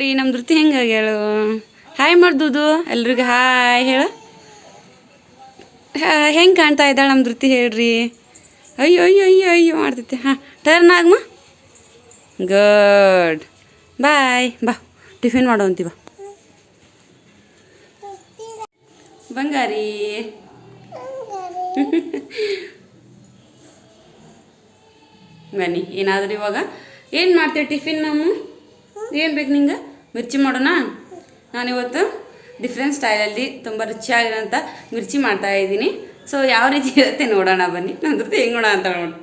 ನೋಡಿ ನಮ್ಮ ಧೃತಿ ಹೆಂಗೆ ಹೇಳು. ಹಾಯ್ ಮಾಡ್ದುದು ಎಲ್ರಿಗೂ ಹಾಯ್ ಹೇಳು. ಹೆಂಗೆ ಕಾಣ್ತಾ ಇದ್ದಾಳೆ ನಮ್ಮ ಧೃತಿ ಹೇಳ್ರಿ. ಅಯ್ಯೋ ಅಯ್ಯೋ ಅಯ್ಯೋ ಅಯ್ಯೋ ಮಾಡ್ತೈತೆ ಹಾಂ ಟರ್ನ್ ಆಗಮ್ಮ ಗುಡ್ ಬಾಯ್ ಬಾ ಟಿಫಿನ್ ಮಾಡೋ ಅಂತೀವ ಬಂಗಾರಿ. ಬನ್ನಿ, ಏನಾದರೂ ಇವಾಗ ಏನು ಮಾಡ್ತೀವಿ ಟಿಫಿನ್ ನಮ್ಮ ಏನು ಬೇಕು ನಿಂಗೆ? ಮಿರ್ಚಿ ಮಾಡೋಣ? ನಾನಿವತ್ತು ಡಿಫ್ರೆಂಟ್ ಸ್ಟೈಲಲ್ಲಿ ತುಂಬ ರುಚಿಯಾಗಿರೋಂಥ ಮಿರ್ಚಿ ಮಾಡ್ತಾ ಇದ್ದೀನಿ. ಸೊ ಯಾವ ರೀತಿ ಇರುತ್ತೆ ನೋಡೋಣ ಬನ್ನಿ. ನನ್ನ ಜೊತೆ ಹೆಂಗೋಣ ಅಂತ ನೋಡಿ.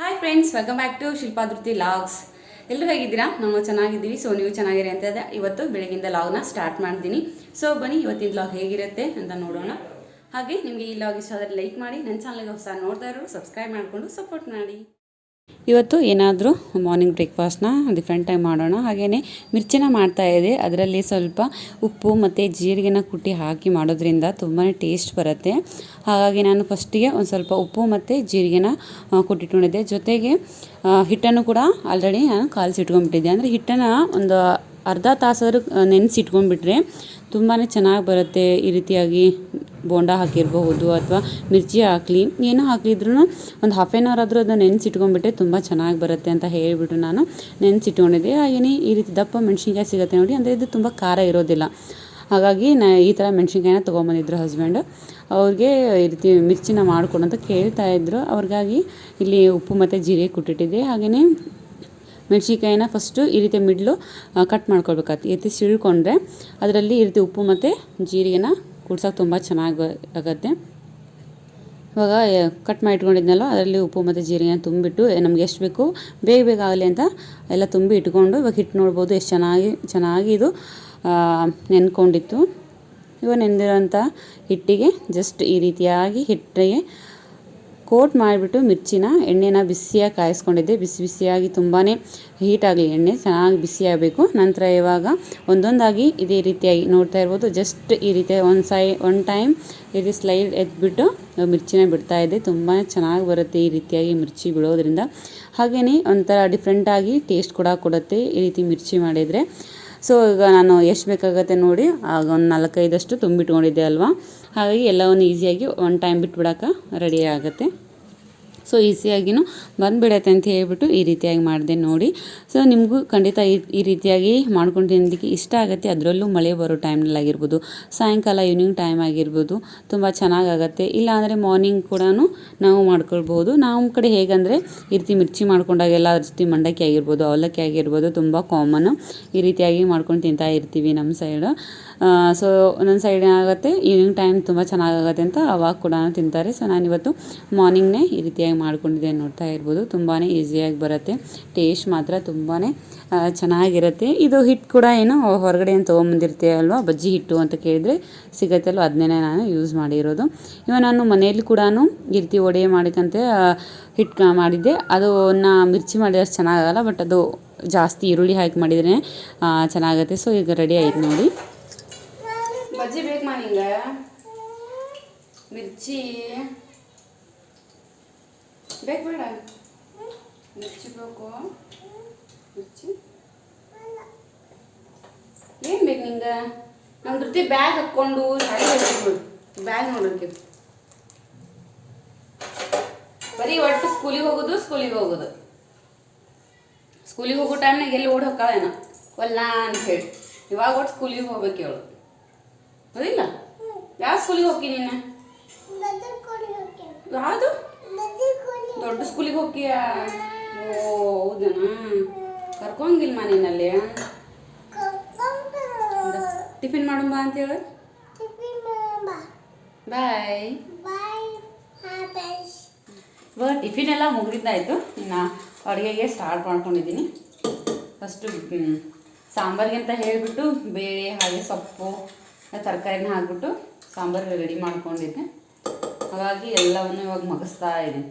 Hi friends welcome back to Shilpa Dhriti logs ಎಲ್ಲರೂ ಹೇಗಿದ್ದೀರಾ? ನಾವು ಚೆನ್ನಾಗಿದ್ದೀವಿ. ಸೊ ನೀವು ಚೆನ್ನಾಗಿರಿ ಅಂತ. ಇವತ್ತು ಬೆಳಗಿಂದ ಲಾಗ್ನ ಸ್ಟಾರ್ಟ್ ಮಾಡ್ತೀನಿ. ಸೊ ಬನ್ನಿ, ಇವತ್ತಿನ ಲಾಗ್ ಹೇಗಿರುತ್ತೆ ಅಂತ ನೋಡೋಣ. ಹಾಗೆ, ನಿಮಗೆ ಈ ಲಾಗ್ ಇಷ್ಟ ಆದರೆ ಲೈಕ್ ಮಾಡಿ. ನನ್ನ ಚಾನಲ್ಗೆ ಹೊಸ ನೋಡ್ತಾ ಇರೋರು ಸಬ್ಸ್ಕ್ರೈಬ್ ಮಾಡಿಕೊಂಡು ಸಪೋರ್ಟ್ ಮಾಡಿ. ಇವತ್ತು ಏನಾದರೂ ಮಾರ್ನಿಂಗ್ ಬ್ರೇಕ್ಫಾಸ್ಟ್ನ ಡಿಫ್ರೆಂಟ್ ಟೈಮ್ ಮಾಡೋಣ. ಹಾಗೆಯೇ ಮಿರ್ಚಿನ ಮಾಡ್ತಾ ಇದೆ. ಅದರಲ್ಲಿ ಸ್ವಲ್ಪ ಉಪ್ಪು ಮತ್ತು ಜೀರಿಗೆನ ಕುಟ್ಟಿ ಹಾಕಿ ಮಾಡೋದ್ರಿಂದ ತುಂಬಾ ಟೇಸ್ಟ್ ಬರುತ್ತೆ. ಹಾಗಾಗಿ ನಾನು ಫಸ್ಟಿಗೆ ಒಂದು ಸ್ವಲ್ಪ ಉಪ್ಪು ಮತ್ತು ಜೀರಿಗೆನ ಕುಟ್ಟಿಟ್ಕೊಂಡಿದ್ದೆ. ಜೊತೆಗೆ ಹಿಟ್ಟನ್ನು ಕೂಡ ಆಲ್ರೆಡಿ ನಾನು ಕಾಲಿಸಿಟ್ಕೊಂಡ್ಬಿಟ್ಟಿದ್ದೆ. ಅಂದರೆ ಹಿಟ್ಟನ್ನು ಒಂದು ಅರ್ಧ ತಾಸಾದರೂ ನೆನೆಸಿಟ್ಕೊಂಡ್ಬಿಟ್ರೆ ತುಂಬಾ ಚೆನ್ನಾಗಿ ಬರುತ್ತೆ ಈ ರೀತಿಯಾಗಿ ಬೋಂಡ ಹಾಕಿರಬಹುದು ಅಥವಾ ಮಿರ್ಚಿ ಹಾಕಲಿ, ಏನೋ ಹಾಕಿದ್ರೂ ಒಂದು ಹಾಫ್ ಆನ್ ಅವರ್ ಆದರೂ ಅದನ್ನು ನೆನೆಸಿಟ್ಕೊಂಡ್ಬಿಟ್ರೆ ತುಂಬ ಚೆನ್ನಾಗಿ ಬರುತ್ತೆ ಅಂತ ಹೇಳಿಬಿಟ್ಟು ನಾನು ನೆನೆಸಿಟ್ಕೊಂಡಿದ್ದೆ. ಹಾಗೆಯೇ ಈ ರೀತಿ ದಪ್ಪ ಮೆಣಸಿನ್ಕಾಯಿ ಸಿಗುತ್ತೆ ನೋಡಿ, ಅಂದರೆ ಇದು ತುಂಬ ಖಾರ ಇರೋದಿಲ್ಲ. ಹಾಗಾಗಿ ನಾ ಈ ಥರ ಮೆಣಸಿನ್ಕಾಯಿನ ತೊಗೊಂಬಂದಿದ್ರು ಹಸ್ಬೆಂಡ್ ಅವ್ರಿಗೆ ಈ ರೀತಿ ಮಿರ್ಚಿನ ಮಾಡಿಕೊಡು ಅಂತ ಕೇಳ್ತಾ ಇದ್ರು. ಅವ್ರಿಗಾಗಿ ಇಲ್ಲಿ ಉಪ್ಪು ಮತ್ತು ಜೀರಿಗೆ ಕುಟ್ಟಿಟ್ಟಿದ್ದೆ. ಹಾಗೆಯೇ ಮೆಣಸಿನ್ಕಾಯಿನ ಫಸ್ಟು ಈ ರೀತಿ ಮಿಡ್ಲು ಕಟ್ ಮಾಡ್ಕೊಳ್ಬೇಕಾಗ್ತದೆ ಈ ರೀತಿ ಸಿಳ್ಕೊಂಡ್ರೆ ಅದರಲ್ಲಿ ಈ ರೀತಿ ಉಪ್ಪು ಮತ್ತು ಜೀರಿಗೆನ ಕುಡ್ಸೋಕೆ ತುಂಬ ಚೆನ್ನಾಗಿ ಆಗುತ್ತೆ. ಇವಾಗ ಕಟ್ ಮಾಡಿ ಇಟ್ಕೊಂಡಿದ್ನಲ್ಲ, ಅದರಲ್ಲಿ ಉಪ್ಪು ಮತ್ತು ಜೀರಿಗೆ ತುಂಬಿಟ್ಟು ನಮ್ಗೆ ಎಷ್ಟು ಬೇಕು? ಬೇಗ ಬೇಗ ಆಗಲಿ ಅಂತ ಎಲ್ಲ ತುಂಬಿ ಇಟ್ಕೊಂಡು, ಇವಾಗ ಹಿಟ್ಟು ನೋಡ್ಬೋದು, ಎಷ್ಟು ಚೆನ್ನಾಗಿ ಚೆನ್ನಾಗಿ ಇದು ನೆನ್ಕೊಂಡಿತ್ತು. ಇವಾಗ ನೆನೆದಿರೋಂಥ ಹಿಟ್ಟಿಗೆ ಜಸ್ಟ್ ಈ ರೀತಿಯಾಗಿ ಹಿಟ್ಟಿಗೆ ಕೋಟ್ ಮಾಡಿಬಿಟ್ಟು ಮಿರ್ಚಿನ ಎಣ್ಣೆನ ಬಿಸಿಯಾಗಿ ಕಾಯಿಸ್ಕೊಂಡಿದ್ದೆ. ಬಿಸಿ ಬಿಸಿಯಾಗಿ ತುಂಬಾ ಹೀಟ್ ಆಗಲಿ ಎಣ್ಣೆ ಚೆನ್ನಾಗಿ ಬಿಸಿ ಆಗಬೇಕು ನಂತರ ಇವಾಗ ಒಂದೊಂದಾಗಿ ಇದೇ ರೀತಿಯಾಗಿ ನೋಡ್ತಾ ಇರ್ಬೋದು. ಜಸ್ಟ್ ಈ ರೀತಿ ಒಂದು ಸೈ ಒನ್ ಟೈಮ್ ಈ ರೀತಿ ಸ್ಲೈಡ್ ಎದ್ಬಿಟ್ಟು ಮಿರ್ಚಿನ ಬಿಡ್ತಾ ಇದ್ದೆ. ತುಂಬಾ ಚೆನ್ನಾಗಿ ಬರುತ್ತೆ ಈ ರೀತಿಯಾಗಿ ಮಿರ್ಚಿ ಬಿಡೋದ್ರಿಂದ. ಹಾಗೆಯೇ ಒಂಥರ ಡಿಫ್ರೆಂಟಾಗಿ ಟೇಸ್ಟ್ ಕೂಡ ಕೊಡುತ್ತೆ ಈ ರೀತಿ ಮಿರ್ಚಿ ಮಾಡಿದರೆ. ಸೊ ಈಗ ನಾನು ಎಷ್ಟು ಬೇಕಾಗತ್ತೆ ನೋಡಿ, ಆಗ ಒಂದು ನಾಲ್ಕೈದಷ್ಟು ತುಂಬಿಟ್ಕೊಂಡಿದ್ದೆ ಅಲ್ವಾ? ಹಾಗಾಗಿ ಎಲ್ಲವನ್ನು ಈಸಿಯಾಗಿ ಒನ್ ಟೈಮ್ ಬಿಟ್ಬಿಡೋಕೆ ರೆಡಿ ಆಗುತ್ತೆ. ಸೊ ಈಸಿಯಾಗಿನೂ ಬಂದುಬಿಡತ್ತೆ ಅಂತ ಹೇಳ್ಬಿಟ್ಟು ಈ ರೀತಿಯಾಗಿ ಮಾಡಿದೆ ನೋಡಿ. ಸೊ ನಿಮಗೂ ಖಂಡಿತ ಈ ರೀತಿಯಾಗಿ ಮಾಡ್ಕೊಂಡು ತಿನ್ನೋದಕ್ಕೆ ಇಷ್ಟ ಆಗುತ್ತೆ. ಅದರಲ್ಲೂ ಮಳೆ ಬರೋ ಟೈಮ್ನಲ್ಲಾಗಿರ್ಬೋದು ಸಾಯಂಕಾಲ ಈವ್ನಿಂಗ್ ಟೈಮ್ ಆಗಿರ್ಬೋದು, ತುಂಬ ಚೆನ್ನಾಗಾಗತ್ತೆ. ಇಲ್ಲಾಂದರೆ ಮಾರ್ನಿಂಗ್ ಕೂಡ ನಾವು ಮಾಡ್ಕೊಳ್ಬೋದು. ನಮ್ಮ ಕಡೆ ಹೇಗಂದರೆ ಈ ರೀತಿ ಮಿರ್ಚಿ ಮಾಡ್ಕೊಂಡಾಗೆಲ್ಲ ಜೊತೆ ಮಂಡಕ್ಕಿ ಆಗಿರ್ಬೋದು, ಅವಲಕ್ಕಿ ಆಗಿರ್ಬೋದು, ತುಂಬ ಕಾಮನ್ ಈ ರೀತಿಯಾಗಿ ಮಾಡ್ಕೊಂಡು ತಿಂತಾ ಇರ್ತೀವಿ ನಮ್ಮ ಸೈಡು ಸೊ ಒಂದೊಂದು ಸೈಡ್ ಏನಾಗುತ್ತೆ ಈವ್ನಿಂಗ್ ಟೈಮ್ ತುಂಬ ಚೆನ್ನಾಗಾಗತ್ತೆ ಅಂತ ಅವಾಗ ಕೂಡ ತಿಂತಾರೆ. ಸೊ ನಾನಿವತ್ತು ಮಾರ್ನಿಂಗ್ನೇ ಈ ರೀತಿಯಾಗಿ ಮಾಡ್ಕೊಂಡಿದ್ದೆ ನೋಡ್ತಾ ಇರ್ಬೋದು. ತುಂಬಾ ಈಸಿಯಾಗಿ ಬರುತ್ತೆ. ಟೇಸ್ಟ್ ಮಾತ್ರ ತುಂಬಾ ಚೆನ್ನಾಗಿರುತ್ತೆ. ಇದು ಹಿಟ್ಟು ಕೂಡ ಏನು ಹೊರಗಡೆ ಏನು ತೊಗೊಂಬಂದಿರ್ತೀಯ ಅಲ್ವಾ? ಬಜ್ಜಿ ಹಿಟ್ಟು ಅಂತ ಕೇಳಿದರೆ ಸಿಗತ್ತಲ್ವ ಅದನ್ನೇ ನಾನು ಯೂಸ್ ಮಾಡಿರೋದು. ಇವಾಗ ನಾನು ಮನೆಯಲ್ಲಿ ಕೂಡ ಈ ರೀತಿ ಒಡೆ ಮಾಡಿಕಂತೆ ಹಿಟ್ಟು ಮಾಡಿದ್ದೆ. ಅದನ್ನ ಮಿರ್ಚಿ ಮಾಡಿದ್ರೆ ಅಷ್ಟು ಚೆನ್ನಾಗಲ್ಲ ಬಟ್ ಅದು ಜಾಸ್ತಿ ಈರುಳ್ಳಿ ಹಾಕಿ ಮಾಡಿದ್ರೆ ಚೆನ್ನಾಗುತ್ತೆ. ಸೊ ಈಗ ರೆಡಿ ಆಯ್ತು ನೋಡಿ. ಬಜ್ಜಿ ಬೇಕು ಮಾ ನಿಂಗೆ? ಮಿರ್ಚಿ. ಬೇಕು ಬೇಡ. ಮಿರ್ಚಿ ಬೇಕು. ಮಿರ್ಚಿ? ಏನು ಬೇಕು ನಿಂಗೆ? ನಮ್ಮ ಜೊತೆ ಬ್ಯಾಗ್ ಹಾಕ್ಕೊಂಡು ಶಾಲೆ ಬ್ಯಾಗ್ ನೋಡೋಕೆ. ಬರೀ ಒಟ್ಟು ಸ್ಕೂಲಿಗೆ ಹೋಗೋದು ಸ್ಕೂಲಿಗೆ ಹೋಗೋದು. ಸ್ಕೂಲಿಗೆ ಹೋಗೋ ಟೈಮ್ನಾಗ ಎಲ್ಲಿ ಓಡಿ ಹೋಗ್ತಾಳೇನ. ಒಲ್ಲ ಅಂತ ಹೇಳಿ. ಇವಾಗ ಒಟ್ಟು ಸ್ಕೂಲಿಗೆ ಹೋಗ್ಬೇಕು ಹೇಳು ಹೌದಿಲ್ಲ ಯಾವ ಸ್ಕೂಲಿಗೆ ಹೋಗಿ ನೀನು? ಯಾವುದು? ದೊಡ್ಡ ಸ್ಕೂಲಿಗೆ ಹೋಗ್ತೀಯ? ಓ ಹೌದನಾ ಕರ್ಕೊಂಗಿಲ್ಮ ಮಾ ನೀನಲ್ಲಿ ಟಿಫಿನ್ ಮಾಡೋಣ ಅಂತ ಹೇಳು. ಬಾಯ್. ಇವಾಗ ಟಿಫಿನ್ ಎಲ್ಲ ಮುಗಿದಾಯ್ತು ಇನ್ನು ಅಡುಗೆಗೆ ಸ್ಟಾರ್ಟ್ ಮಾಡ್ಕೊಂಡಿದ್ದೀನಿ. ಫಸ್ಟು ಸಾಂಬಾರಿಗೆ ಅಂತ ಹೇಳಿಬಿಟ್ಟು ಬೇಳೆ ಹಾಗೆ ಸೊಪ್ಪು ತರಕಾರಿನ ಹಾಕ್ಬಿಟ್ಟು ಸಾಂಬಾರು ರೆಡಿ ಮಾಡ್ಕೊಂಡಿದ್ದೆ. ಹಾಗಾಗಿ ಎಲ್ಲವನ್ನು ಇವಾಗ ಮಗಿಸ್ತಾ ಇದ್ದೀನಿ.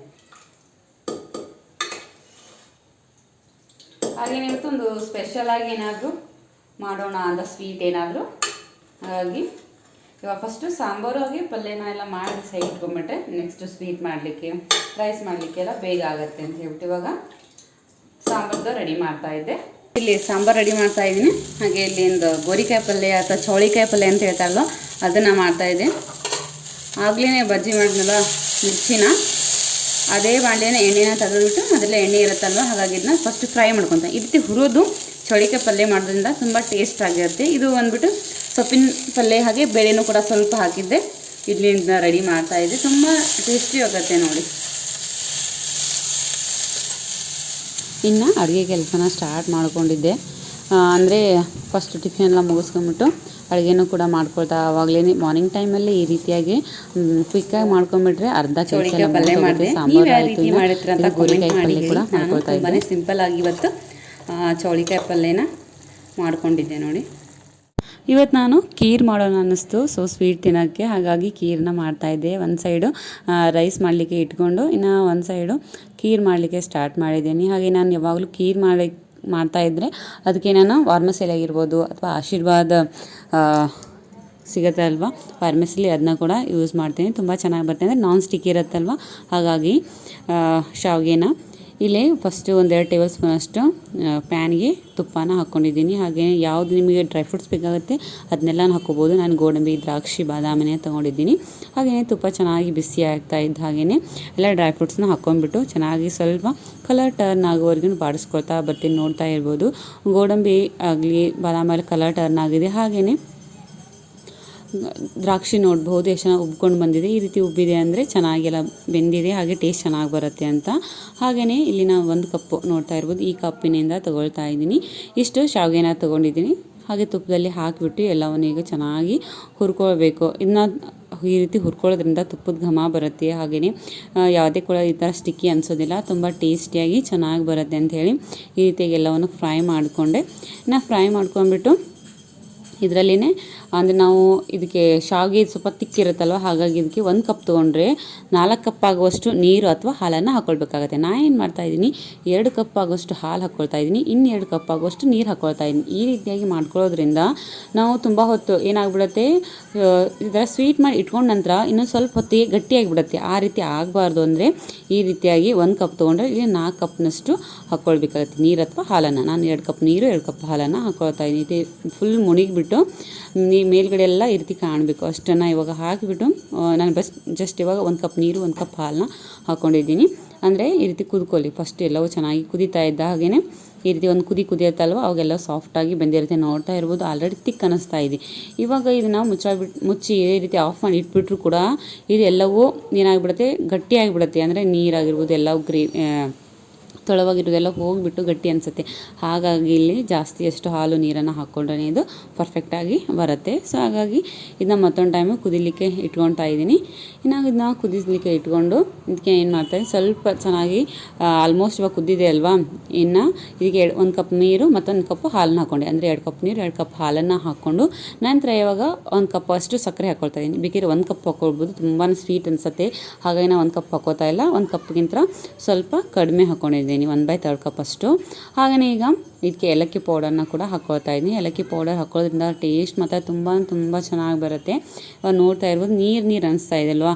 ಹಾಗೆ ಇವತ್ತೊಂದು ಸ್ಪೆಷಲಾಗಿ ಏನಾದರೂ ಮಾಡೋಣ ಅಂತ ಸ್ವೀಟ್ ಏನಾದರೂ? ಹಾಗಾಗಿ ಇವಾಗ ಫಸ್ಟು ಸಾಂಬಾರು ಆಗಿ ಪಲ್ಯನ ಎಲ್ಲ ಮಾಡಿ ಸೈ ಇಟ್ಕೊಂಬಿಟ್ರೆ ನೆಕ್ಸ್ಟ್ ಸ್ವೀಟ್ ಮಾಡಲಿಕ್ಕೆ ರೈಸ್ ಮಾಡಲಿಕ್ಕೆ ಎಲ್ಲ ಬೇಗ ಆಗುತ್ತೆ ಅಂತ ಹೇಳ್ಬಿಟ್ಟು ಇವಾಗ ಸಾಂಬಾರ್ದು ರೆಡಿ ಮಾಡ್ತಾ ಇದ್ದೆ. ಇಲ್ಲಿ ಸಾಂಬಾರು ರೆಡಿ ಮಾಡ್ತಾ ಇದ್ದೀನಿ. ಹಾಗೆ ಇಲ್ಲಿ ಒಂದು ಗೋರಿಕಾಯಿ ಪಲ್ಯ ಅಥವಾ ಚೌಳಿಕಾಯಿ ಪಲ್ಯ ಅಂತ ಹೇಳ್ತಾರಲ್ಲ, ಅದನ್ನು ಮಾಡ್ತಾ ಇದ್ದೆ. ಆಗಲೇ ಬಜ್ಜಿ ಮಾಡಿದ್ನಲ್ಲ, ಮಿರ್ಚಿನ. ಅದೇ ಬಾಣಲೆನ ಎಣ್ಣೆನ ತೆಗೆದುಬಿಟ್ಟು ಅದರಲ್ಲೇ ಎಣ್ಣೆ ಇರುತ್ತಲ್ವ, ಹಾಗಾಗಿ ಇದನ್ನ ಫಸ್ಟ್ ಫ್ರೈ ಮಾಡ್ಕೊತ. ಈ ರೀತಿ ಹುರಿದು ಚೌಳಿಕಾಯಿ ಪಲ್ಯ ಮಾಡೋದ್ರಿಂದ ತುಂಬ ಟೇಸ್ಟ್ ಆಗಿರುತ್ತೆ. ಇದು ಬಂದ್ಬಿಟ್ಟು ಸೊಪ್ಪಿನ ಪಲ್ಯ ಹಾಗೆ ಬೇಳೆನೂ ಕೂಡ ಸ್ವಲ್ಪ ಹಾಕಿದ್ದೆ. ಇಡ್ಲಿಯಿಂದ ರೆಡಿ ಮಾಡ್ತಾ ಇದ್ದೆ. ತುಂಬ ಟೇಸ್ಟಿ ಆಗುತ್ತೆ ನೋಡಿ. ಇನ್ನು ಅಡುಗೆ ಕೆಲಸನ ಸ್ಟಾರ್ಟ್ ಮಾಡ್ಕೊಂಡಿದ್ದೆ. ಅಂದರೆ ಫಸ್ಟ್ ಟಿಫಿನ್ ಎಲ್ಲ ಮುಗಿಸ್ಕೊಂಬಿಟ್ಟು ಅಡುಗೆನೂ ಕೂಡ ಮಾಡ್ಕೊಳ್ತಾ ಆವಾಗಲೇ ಮಾರ್ನಿಂಗ್ ಟೈಮಲ್ಲಿ ಈ ರೀತಿಯಾಗಿ ಕ್ವಿಕ್ಕಾಗಿ ಮಾಡ್ಕೊಂಬಿಟ್ರೆ ಅರ್ಧ ಕೆಲಸ ಎಲ್ಲ ಪಲ್ಯ. ಮಾಡಿದೆ. ಮಾಡಿದ್ರೆ ಗೋರಿಕಾಯಿ ಪಲ್ಯ ಕೂಡ ಮಾಡ್ಕೊಳ್ತಾ ಇದ್ದೀನಿ. ಸಿಂಪಲ್ ಆಗಿ ಇವತ್ತು ಚೌಳಿಕಾಯಿ ಪಲ್ಯನ ಮಾಡ್ಕೊಂಡಿದ್ದೆ ನೋಡಿ. ಇವತ್ತು ನಾನು ಖೀರ್ ಮಾಡೋಣ ಅನ್ನಿಸ್ತು. ಸೊ ಸ್ವೀಟ್ ತಿನ್ನೋಕ್ಕೆ. ಹಾಗಾಗಿ ಖೀರನ್ನ ಮಾಡ್ತಾಯಿದ್ದೆ ಒಂದು ಸೈಡು ರೈಸ್ ಮಾಡಲಿಕ್ಕೆ ಇಟ್ಕೊಂಡು, ಇನ್ನು ಒಂದು ಸೈಡು ಖೀರ್ ಮಾಡಲಿಕ್ಕೆ ಸ್ಟಾರ್ಟ್ ಮಾಡಿದ್ದೀನಿ. ಹಾಗೆ ನಾನು ಯಾವಾಗಲೂ ಖೀರ್ ಮಾಡಿ ಮಾಡ್ತಾಯಿದ್ರೆ ಅದಕ್ಕೆ ನಾನು ವಾರ್ಮಸೆಲೆ ಆಗಿರ್ಬೋದು ಅಥವಾ ಆಶೀರ್ವಾದ ಸಿಗುತ್ತೆ ಅಲ್ವಾ? ಫಾರ್ಮಸಿಲಿ ಅದನ್ನ ಕೂಡ ಯೂಸ್ ಮಾಡ್ತೀನಿ. ತುಂಬ ಚೆನ್ನಾಗಿ ಬರುತ್ತೆ ಅಂದರೆ ನಾನ್ ಸ್ಟಿಕ್ ಇರುತ್ತಲ್ವ? ಹಾಗಾಗಿ ಶಾವಿಗೆನ ಇಲ್ಲಿ ಫಸ್ಟು ಒಂದೆರಡು ಟೇಬಲ್ ಸ್ಪೂನ್ ಅಷ್ಟು ಪ್ಯಾನ್ಗೆ ತುಪ್ಪನ ಹಾಕ್ಕೊಂಡಿದ್ದೀನಿ ಹಾಗೆ ಯಾವುದು ನಿಮಗೆ ಡ್ರೈ ಫ್ರೂಟ್ಸ್ ಬೇಕಾಗುತ್ತೆ ಅದನ್ನೆಲ್ಲ ಹಾಕೋಬೋದು ನಾನು ಗೋಡಂಬಿ, ದ್ರಾಕ್ಷಿ, ಬಾದಾಮಿನೇ ತೊಗೊಂಡಿದ್ದೀನಿ. ಹಾಗೆಯೇ ತುಪ್ಪ ಚೆನ್ನಾಗಿ ಬಿಸಿ ಆಗ್ತಾ ಇದ್ದ ಹಾಗೆಯೇ ಎಲ್ಲ ಡ್ರೈ ಫ್ರೂಟ್ಸ್ನ ಹಾಕ್ಕೊಂಡ್ಬಿಟ್ಟು ಚೆನ್ನಾಗಿ ಸ್ವಲ್ಪ ಕಲರ್ ಟರ್ನ್ ಆಗೋವರೆಗೂ ಬಾಡಿಸ್ಕೊಳ್ತಾ ಬರ್ತೀನಿ ನೋಡ್ತಾ ಇರ್ಬೋದು. ಗೋಡಂಬಿ ಆಗಲಿ, ಬಾದಾಮಿ ಕಲರ್ ಟರ್ನ್ ಆಗಿದೆ ಹಾಗೆಯೇ ದ್ರಾಕ್ಷಿ ನೋಡ್ಬೋದು ಎಷ್ಟು ಚೆನ್ನಾಗಿ ಉಬ್ಕೊಂಡು ಬಂದಿದೆ, ಈ ರೀತಿ ಉಬ್ಬಿದೆ ಅಂದರೆ ಚೆನ್ನಾಗೆಲ್ಲ ಬೆಂದಿದೆ, ಹಾಗೆ ಟೇಸ್ಟ್ ಚೆನ್ನಾಗಿ ಬರುತ್ತೆ ಅಂತ. ಹಾಗೆಯೇ ಇಲ್ಲಿ ನಾನು ಒಂದು ಕಪ್ಪು ನೋಡ್ತಾ ಇರ್ಬೋದು, ಈ ಕಪ್ಪಿನಿಂದ ತಗೊಳ್ತಾ ಇದ್ದೀನಿ. ಇಷ್ಟು ಶಾವಿಗೆನ ತೊಗೊಂಡಿದ್ದೀನಿ. ಹಾಗೆ ತುಪ್ಪದಲ್ಲಿ ಹಾಕಿಬಿಟ್ಟು ಎಲ್ಲವನ್ನು ಈಗ ಚೆನ್ನಾಗಿ ಹುರ್ಕೊಳ್ಬೇಕು. ಇದನ್ನ ಈ ರೀತಿ ಹುರ್ಕೊಳ್ಳೋದ್ರಿಂದ ತುಪ್ಪದ ಘಮ ಬರುತ್ತೆ. ಹಾಗೆಯೇ ಯಾವುದೇ ಕೂಡ ಈ ಥರ ಸ್ಟಿಕ್ಕಿ ಅನಿಸೋದಿಲ್ಲ, ತುಂಬ ಟೇಸ್ಟಿಯಾಗಿ ಚೆನ್ನಾಗಿ ಬರುತ್ತೆ ಅಂತ ಹೇಳಿ ಈ ರೀತಿಯಾಗಿ ಎಲ್ಲವನ್ನು ಫ್ರೈ ಮಾಡಿಕೊಂಡೆ. ನಾ ಫ್ರೈ ಮಾಡ್ಕೊಂಡ್ಬಿಟ್ಟು ಇದರಲ್ಲಿನೇ, ಅಂದರೆ ನಾವು ಇದಕ್ಕೆ ಶಾವಿಗೆ ಸ್ವಲ್ಪ ತಿಕ್ಕಿರುತ್ತಲ್ವ ಹಾಗಾಗಿ ಇದಕ್ಕೆ ಒಂದು ಕಪ್ ತೊಗೊಂಡ್ರೆ ನಾಲ್ಕು ಕಪ್ ಆಗುವಷ್ಟು ನೀರು ಅಥವಾ ಹಾಲನ್ನು ಹಾಕ್ಕೊಳ್ಬೇಕಾಗತ್ತೆ ನಾನು ಏನು ಮಾಡ್ತಾ ಇದ್ದೀನಿ, ಎರಡು ಕಪ್ ಆಗುವಷ್ಟು ಹಾಲು ಹಾಕ್ಕೊಳ್ತಾ ಇದ್ದೀನಿ, ಇನ್ನೆರಡು ಕಪ್ ಆಗುವಷ್ಟು ನೀರು ಹಾಕ್ಕೊಳ್ತಾ ಇದ್ದೀನಿ. ಈ ರೀತಿಯಾಗಿ ಮಾಡ್ಕೊಳ್ಳೋದ್ರಿಂದ ನಾವು ತುಂಬ ಹೊತ್ತು ಏನಾಗ್ಬಿಡುತ್ತೆ ಇದರ ಸ್ವೀಟ್ ಮಾಡಿ ಇಟ್ಕೊಂಡ ನಂತರ ಇನ್ನೊಂದು ಸ್ವಲ್ಪ ಹೊತ್ತಿಗೆ ಗಟ್ಟಿಯಾಗಿಬಿಡುತ್ತೆ. ಆ ರೀತಿ ಆಗಬಾರ್ದು ಅಂದರೆ ಈ ರೀತಿಯಾಗಿ ಒಂದು ಕಪ್ ತೊಗೊಂಡ್ರೆ ಇಲ್ಲಿ ನಾಲ್ಕು ಕಪ್ನಷ್ಟು ಹಾಕ್ಕೊಳ್ಬೇಕಾಗತ್ತೆ ನೀರು ಅಥವಾ ಹಾಲನ್ನು. ನಾನು ಎರಡು ಕಪ್ ನೀರು, ಎರಡು ಕಪ್ ಹಾಲನ್ನು ಹಾಕ್ಕೊಳ್ತಾ ಇದ್ದೀನಿ. ಫುಲ್ ಮುಣಿಗಿಬಿಟ್ಟು ನೀ ಮೇಲ್ಗಡೆ ಎಲ್ಲ ಈ ರೀತಿ ಕಾಣಬೇಕು. ಅಷ್ಟನ್ನು ಇವಾಗ ಹಾಕಿಬಿಟ್ಟು ನಾನು ಬಸ್ ಜಸ್ಟ್ ಇವಾಗ ಒಂದು ಕಪ್ ನೀರು, ಒಂದು ಕಪ್ ಹಾಲನ್ನ ಹಾಕ್ಕೊಂಡಿದ್ದೀನಿ ಅಂದರೆ ಈ ರೀತಿ ಕುದ್ಕೊಳ್ಳಿ. ಫಸ್ಟ್ ಎಲ್ಲವೂ ಚೆನ್ನಾಗಿ ಕುದೀತಾ ಇದ್ದ ಹಾಗೆಯೇ ಈ ರೀತಿ ಒಂದು ಕುದಿ ಕುದಿಯತ್ತಲ್ವ, ಅವಾಗೆಲ್ಲ ಸಾಫ್ಟಾಗಿ ಬೆಂದಿರುತ್ತೆ ನೋಡ್ತಾ ಇರ್ಬೋದು. ಆಲ್ರೆಡಿ ತಿಕ್ ಅನ್ನಿಸ್ತಾ ಇದೆ. ಇವಾಗ ಇದನ್ನು ಮುಚ್ಚಾಬಿಟ್ಟು ಮುಚ್ಚಿ ಈ ರೀತಿ ಆಫ್ ಮಾಡಿ ಇಟ್ಬಿಟ್ರು ಕೂಡ ಇದೆಲ್ಲವೂ ಏನಾಗಿಬಿಡುತ್ತೆ, ಗಟ್ಟಿಯಾಗಿಬಿಡುತ್ತೆ. ಅಂದರೆ ನೀರಾಗಿರ್ಬೋದು, ಎಲ್ಲವೂ ಗ್ರೇ ತೊಳವಾಗಿರೋದೆಲ್ಲ ಹೋಗಿಬಿಟ್ಟು ಗಟ್ಟಿ ಅನಿಸುತ್ತೆ. ಹಾಗಾಗಿ ಇಲ್ಲಿ ಜಾಸ್ತಿ ಅಷ್ಟು ಹಾಲು ನೀರನ್ನು ಹಾಕ್ಕೊಂಡ್ರೆ ಇದು ಪರ್ಫೆಕ್ಟಾಗಿ ಬರುತ್ತೆ. ಸೊ ಹಾಗಾಗಿ ಇದನ್ನ ಮತ್ತೊಂದು ಟೈಮು ಕುದಿಲಿಕ್ಕೆ ಇಟ್ಕೊತಾ ಇದ್ದೀನಿ. ಇನ್ನು ಇದನ್ನ ಕುದಿಸ್ಲಿಕ್ಕೆ ಇಟ್ಕೊಂಡು ಇದಕ್ಕೆ ಏನು ಮಾಡ್ತಾರೆ, ಸ್ವಲ್ಪ ಚೆನ್ನಾಗಿ ಆಲ್ಮೋಸ್ಟ್ ಇವಾಗ ಕುದ್ದಿದೆ ಅಲ್ವಾ? ಇನ್ನು ಇದಕ್ಕೆ ಒಂದು ಕಪ್ ನೀರು ಮತ್ತೊಂದು ಕಪ್ ಹಾಲನ್ನ ಹಾಕ್ಕೊಂಡೆ ಅಂದರೆ ಎರಡು ಕಪ್ ನೀರು, ಎರಡು ಕಪ್ ಹಾಲನ್ನು ಹಾಕ್ಕೊಂಡು ನಂತರ ಇವಾಗ ಒಂದು ಕಪ್ ಅಷ್ಟು ಸಕ್ಕರೆ ಹಾಕ್ಕೊಳ್ತಾ ಇದ್ದೀನಿ. ಬೇಕಿದ್ರೆ ಒಂದು ಕಪ್ ಹಾಕ್ಕೊಳ್ಬೋದು ತುಂಬಾ ಸ್ವೀಟ್ ಅನಿಸುತ್ತೆ. ಹಾಗಾಗಿ ನಾನು ಒಂದು ಕಪ್ ಹಾಕೋತಾ ಇಲ್ಲ. ಒಂದು ಕಪ್ಗಿಂತ ಸ್ವಲ್ಪ ಕಡಿಮೆ ಹಾಕ್ಕೊಂಡಿದ್ದೀನಿ ಒನ್ ಬೈ ತರ್ಡ್ ಕಪ್ ಅಷ್ಟು. ಹಾಗೆಯೇ ಈಗ ಇದಕ್ಕೆ ಏಲಕ್ಕಿ ಪೌಡರ್ನ ಕೂಡ ಹಾಕ್ಕೊಳ್ತಾ ಇದ್ದೀನಿ. ಏಲಕ್ಕಿ ಪೌಡರ್ ಹಾಕೋದ್ರಿಂದ ಟೇಸ್ಟ್ ಮಾತ್ರ ತುಂಬ ತುಂಬ ಚೆನ್ನಾಗಿ ಬರುತ್ತೆ. ಇವಾಗ ನೋಡ್ತಾ ಇರ್ಬೋದು, ನೀರು ನೀರು ಅನಿಸ್ತಾ ಇದೆ ಅಲ್ವಾ?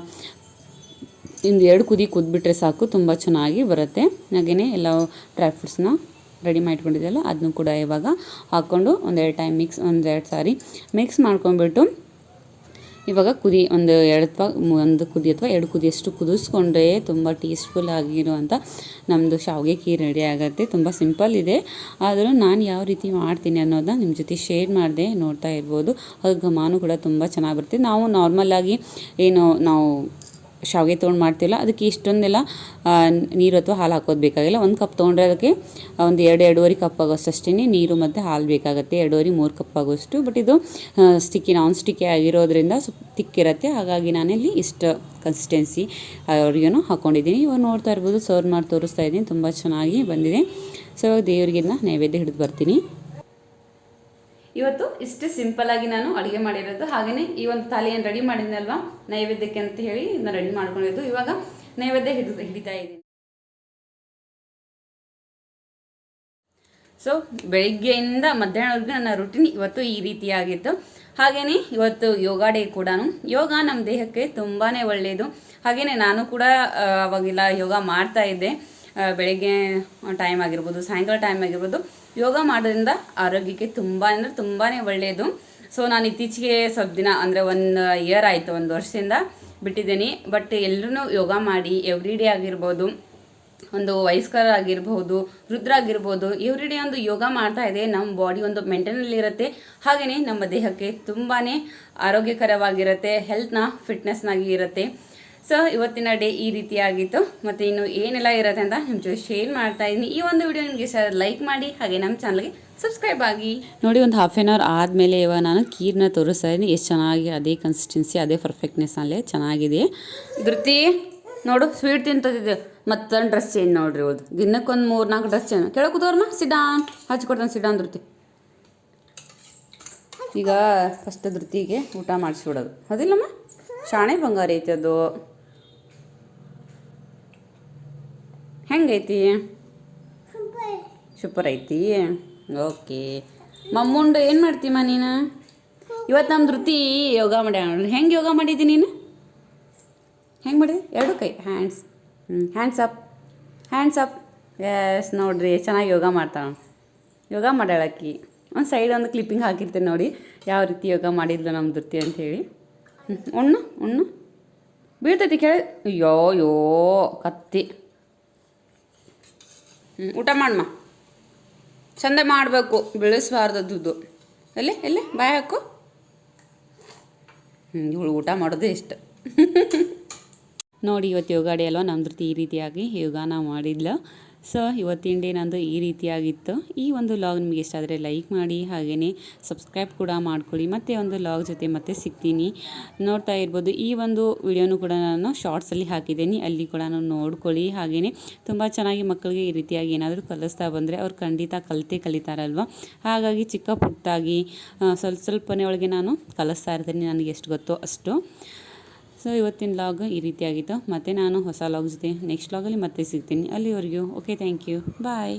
ಎರಡು ಕುದಿ ಕುದ್ಬಿಟ್ರೆ ಸಾಕು, ತುಂಬ ಚೆನ್ನಾಗಿ ಬರುತ್ತೆ. ಹಾಗೆಯೇ ಎಲ್ಲ ಡ್ರೈ ಫ್ರೂಟ್ಸ್ನ ರೆಡಿ ಮಾಡಿಟ್ಕೊಂಡಿದ್ದೆಲ್ಲ ಅದನ್ನು ಕೂಡ ಇವಾಗ ಹಾಕ್ಕೊಂಡು ಒಂದೆರಡು ಟೈಮ್ ಮಿಕ್ಸ್ ಒಂದೆರಡು ಸಾರಿ ಮಿಕ್ಸ್ ಮಾಡ್ಕೊಂಡ್ಬಿಟ್ಟು ಇವಾಗ ಕುದಿ ಒಂದು ಎರಡು ಒಂದು ಕುದಿ ಅಥವಾ ಎರಡು ಕುದಿಯಷ್ಟು ಕುದಿಸ್ಕೊಂಡ್ರೆ ತುಂಬ ಟೇಸ್ಟ್ಫುಲ್ ಆಗಿರುವಂಥ ನಮ್ಮದು ಶಾವಿಗೆ ಖೀರ್ ರೆಡಿ ಆಗುತ್ತೆ. ತುಂಬ ಸಿಂಪಲ್ ಇದೆ. ಆದರೂ ನಾನು ಯಾವ ರೀತಿ ಮಾಡ್ತೀನಿ ಅನ್ನೋದನ್ನ ನಿಮ್ಮ ಜೊತೆ ಶೇರ್ ಮಾಡಿದೆ ನೋಡ್ತಾ ಇರ್ಬೋದು. ಅದು ಘಮಾನು ಕೂಡ ತುಂಬ ಚೆನ್ನಾಗಿ ಬರುತ್ತೆ. ನಾವು ನಾರ್ಮಲಾಗಿ ಏನು ನಾವು ಶಾವಿಗೆ ತೊಗೊಂಡು ಮಾಡ್ತೀವಲ್ಲ, ಅದಕ್ಕೆ ಇಷ್ಟೊಂದೆಲ್ಲ ನೀರು ಅಥವಾ ಹಾಲು ಹಾಕೋದು ಬೇಕಾಗಿಲ್ಲ. ಒಂದು ಕಪ್ ತೊಗೊಂಡ್ರೆ ಅದಕ್ಕೆ ಒಂದು ಎರಡು, ಎರಡೂವರೆ ಕಪ್ ಆಗೋಷ್ಟು ನೀರು ಮತ್ತು ಹಾಲು ಬೇಕಾಗುತ್ತೆ. ಎರಡೂವರೆ, ಮೂರು ಕಪ್ ಆಗೋಷ್ಟು. ಬಟ್ ಇದು ಸ್ಟಿಕ್ಕಿ ನಾನ್ ಸ್ಟಿಕ್ಕಿ ಆಗಿರೋದ್ರಿಂದ ಸ್ವಲ್ಪ ತಿಕ್ಕಿರುತ್ತೆ ಹಾಗಾಗಿ ನಾನಿಲ್ಲಿ ಇಷ್ಟು ಕನ್ಸಿಸ್ಟೆನ್ಸಿ ಅವ್ರಿಗೂ ಹಾಕ್ಕೊಂಡಿದ್ದೀನಿ ಇವಾಗ ನೋಡ್ತಾ ಇರ್ಬೋದು ಸರ್ವ್ ಮಾಡಿ ತೋರಿಸ್ತಾ ಇದ್ದೀನಿ. ತುಂಬ ಚೆನ್ನಾಗಿ ಬಂದಿದೆ. ಸೊ ಇವಾಗ ನೈವೇದ್ಯ ಹಿಡಿದು ಬರ್ತೀನಿ. ಇವತ್ತು ಇಷ್ಟು ಸಿಂಪಲ್ ಆಗಿ ನಾನು ಅಡುಗೆ ಮಾಡಿರೋದು. ಹಾಗೆಯೇ ಈ ಒಂದು ತಾಲಿಯನ್ನು ರೆಡಿ ಮಾಡಿದ್ನಲ್ವಾ? ನೈವೇದ್ಯಕ್ಕೆ ಅಂತ ಹೇಳಿ ನಾನು ರೆಡಿ ಮಾಡ್ಕೊಂಡಿದ್ದು. ಇವಾಗ ನೈವೇದ್ಯ ಹಿಡಿದು ಹಿಡಿತಾ ಇದ್ದೀನಿ. ಸೊ ಬೆಳಿಗ್ಗೆಯಿಂದ ಮಧ್ಯಾಹ್ನವರೆಗೂ ನನ್ನ ರುಟೀನ್ ಇವತ್ತು ಈ ರೀತಿಯಾಗಿತ್ತು. ಹಾಗೆಯೇ ಇವತ್ತು ಯೋಗ ಡೇ ಕೂಡ ಯೋಗ ನಮ್ಮ ದೇಹಕ್ಕೆ ತುಂಬಾ ಒಳ್ಳೆಯದು ಹಾಗೆಯೇ ನಾನು ಕೂಡ ಅವಾಗೆಲ್ಲ ಯೋಗ ಮಾಡ್ತಾ ಇದ್ದೆ. ಬೆಳಗ್ಗೆ ಟೈಮ್ ಆಗಿರ್ಬೋದು, ಸಾಯಂಕಾಲ ಟೈಮ್ ಆಗಿರ್ಬೋದು. ಯೋಗ ಮಾಡೋದ್ರಿಂದ ಆರೋಗ್ಯಕ್ಕೆ ತುಂಬ ಅಂದರೆ ತುಂಬಾ ಒಳ್ಳೆಯದು ಸೊ ನಾನು ಇತ್ತೀಚೆಗೆ ಸ್ವಲ್ಪ ದಿನ ಅಂದರೆ ಒಂದು ಇಯರ್ ಆಯಿತು, ಒಂದು ವರ್ಷದಿಂದ ಬಿಟ್ಟಿದ್ದೀನಿ. ಬಟ್ ಎಲ್ಲರೂ ಯೋಗ ಮಾಡಿ ಎವ್ರಿ ಡೇ ಆಗಿರ್ಬೋದು, ಒಂದು ವಯಸ್ಕರಾಗಿರ್ಬೋದು ವೃದ್ಧರಾಗಿರ್ಬೋದು ಎವ್ರಿ ಡೇ ಒಂದು ಯೋಗ ಮಾಡ್ತಾ ಇದೆ ನಮ್ಮ ಬಾಡಿ ಒಂದು ಇರುತ್ತೆ. ಹಾಗೆಯೇ ನಮ್ಮ ದೇಹಕ್ಕೆ ತುಂಬಾ ಆರೋಗ್ಯಕರವಾಗಿರುತ್ತೆ ಹೆಲ್ತ್ನ ಫಿಟ್ನೆಸ್ನಾಗಿ ಇರುತ್ತೆ. ಸೊ ಇವತ್ತಿನ ಡೇ ಈ ರೀತಿಯಾಗಿತ್ತು. ಮತ್ತು ಇನ್ನು ಏನೆಲ್ಲ ಇರುತ್ತೆ ಅಂತ ನಿಮ್ಮ ಜೊತೆ ಶೇರ್ ಮಾಡ್ತಾ ಇದ್ದೀನಿ. ಈ ಒಂದು ವಿಡಿಯೋ ನಿಮಗೆ ಸರ್ ಲೈಕ್ ಮಾಡಿ, ಹಾಗೆ ನಮ್ಮ ಚಾನಲ್ಗೆ ಸಬ್ಸ್ಕ್ರೈಬ್ ಆಗಿ. ನೋಡಿ, ಒಂದು ಹಾಫ್ ಆನ್ ಅವರ್ ಆದಮೇಲೆ ಇವಾಗ ನಾನು ಕೀರ್ನ ತೋರಿಸ್ತಾ ಇದ್ದೀನಿ. ಎಷ್ಟು ಚೆನ್ನಾಗಿ, ಅದೇ ಕನ್ಸಿಸ್ಟೆನ್ಸಿ ಅದೇ ಪರ್ಫೆಕ್ಟ್ನೆಸ್ ಅಲ್ಲೇ ಚೆನ್ನಾಗಿದೆ. ಧೃತಿ, ನೋಡು ಸ್ವೀಟ್ ತಿಂತದಿದೆ ಮತ್ತೊಂದು ಡ್ರೆಸ್ ಚೇಂಜ್ ನೋಡ್ರಿ ಇವಳು ದಿನಕ್ಕೊಂದು ಮೂರು ನಾಲ್ಕು ಡ್ರೆಸ್ ಚೇಂಜ್ ಕೆಳಗೆ ಕೂತವ್ರಮ್ಮ ಸಿಡಾನ್ ಹಚ್ಕೊಡ್ತಾನೆ ಸಿಡಾನ್ ಧೃತಿ. ಈಗ ಫಸ್ಟ್ ಧೃತಿಗೆ ಊಟ ಮಾಡಿಸ್ಬಿಡೋದು ಅದಿಲ್ಲಮ್ಮ? ಶಾಣೆ ಬಂಗಾರ ಐತೆ ಅದು. ಹೆಂಗೈತಿ? ಸೂಪರ್ ಐತಿ. ಓಕೆ. ಮಮ್ಮುಂಡು ಏನು ಮಾಡ್ತೀಮ್ಮ ನೀನು? ಇವತ್ತು ನಮ್ಮ ಧೃತಿ ಯೋಗ ಮಾಡಿ ಹೆಂಗೆ ಯೋಗ ಮಾಡಿದ್ದಿ ನೀನು? ಹೆಂಗೆ ಮಾಡಿದೆ? ಎರಡು ಕೈ. ಹ್ಯಾಂಡ್ಸ್ ಹ್ಞೂ hands up hands up yes ನೋಡ್ರಿ. ಚೆನ್ನಾಗಿ ಯೋಗ ಮಾಡ್ತಾಳೆ. ಯೋಗ ಮಾಡ್ಯಾಳಕ್ಕಿ ಒಂದು ಸೈಡ್ ಒಂದು ಕ್ಲಿಪ್ಪಿಂಗ್ ಹಾಕಿರ್ತೀನಿ ನೋಡಿ. ಯಾವ ರೀತಿ ಯೋಗ ಮಾಡಿದ್ಲು ನಮ್ಮ ಧೃತಿ ಅಂಥೇಳಿ ಹ್ಞೂ ಉಣ್ಣು ಉಣ್ಣು. ಬೀಳ್ತೈತಿ ಕೇಳಿ. ಅಯ್ಯೋ ಯೋ ಕತ್ತಿ. ಹ್ಞೂ ಊಟ ಮಾಡಮ್ಮ ಚಂದ ಮಾಡಬೇಕು. ಬೆಳೆಸಬಾರ್ದದ್ದು ಎಲ್ಲಿ ಎಲ್ಲಿ? ಬಾಯ್ ಹಾಕು. ಹ್ಞೂ ಇವಳು ಊಟ ಮಾಡೋದೇ ಇಷ್ಟ. ನೋಡಿ, ಇವತ್ತು ಯೋಗಾಡಿ ಅಲ್ವ? ಜೊತೆ ಈ ರೀತಿಯಾಗಿ ಯೋಗಾನ ಮಾಡಿದ್ಲು. ಸೊ, ಇವತ್ತಿನ ಡೇ ನಂದು ಈ ರೀತಿಯಾಗಿತ್ತು. ಈ ಒಂದು ಲಾಗ್ ನಿಮಗೆ ಇಷ್ಟ ಆದರೆ ಲೈಕ್ ಮಾಡಿ ಹಾಗೆಯೇ ಸಬ್ಸ್ಕ್ರೈಬ್ ಕೂಡ ಮಾಡ್ಕೊಳ್ಳಿ. ಮತ್ತೆ ಒಂದು ಲಾಗ್ ಜೊತೆ ಮತ್ತೆ ಸಿಗ್ತೀನಿ. ನೋಡ್ತಾ ಇರ್ಬೋದು, ಈ ಒಂದು ವಿಡಿಯೋನು ಕೂಡ ನಾನು ಶಾರ್ಟ್ಸಲ್ಲಿ ಹಾಕಿದ್ದೀನಿ. ಅಲ್ಲಿ ಕೂಡ ನಾನು ನೋಡ್ಕೊಳ್ಳಿ ಹಾಗೆಯೇ ತುಂಬ ಚೆನ್ನಾಗಿ ಮಕ್ಕಳಿಗೆ ಈ ರೀತಿಯಾಗಿ ಏನಾದರೂ ಕಲಿಸ್ತಾ ಬಂದರೆ ಅವ್ರು ಖಂಡಿತ ಕಲಿತೇ ಕಲಿತಾರಲ್ವ? ಹಾಗಾಗಿ ಚಿಕ್ಕ ಪುಟ್ಟಾಗಿ ಸ್ವಲ್ಪ ಸ್ವಲ್ಪನೇ ಒಳಗೆ ನಾನು ಕಲಿಸ್ತಾ ಇರ್ತೀನಿ. ನನಗೆ ಎಷ್ಟು ಗೊತ್ತೋ ಅಷ್ಟು. ಸೊ ಇವತ್ತಿನ ಲಾಗ್ ಈ ರೀತಿಯಾಗಿತ್ತು. ಮತ್ತೆ ನಾನು ಹೊಸ ಲಾಗ್ ಜೊತೆ ನೆಕ್ಸ್ಟ್ ಲಾಗಲ್ಲಿ ಮತ್ತೆ ಸಿಗ್ತೀನಿ. ಅಲ್ಲಿವರೆಗೂ. Okay thank you bye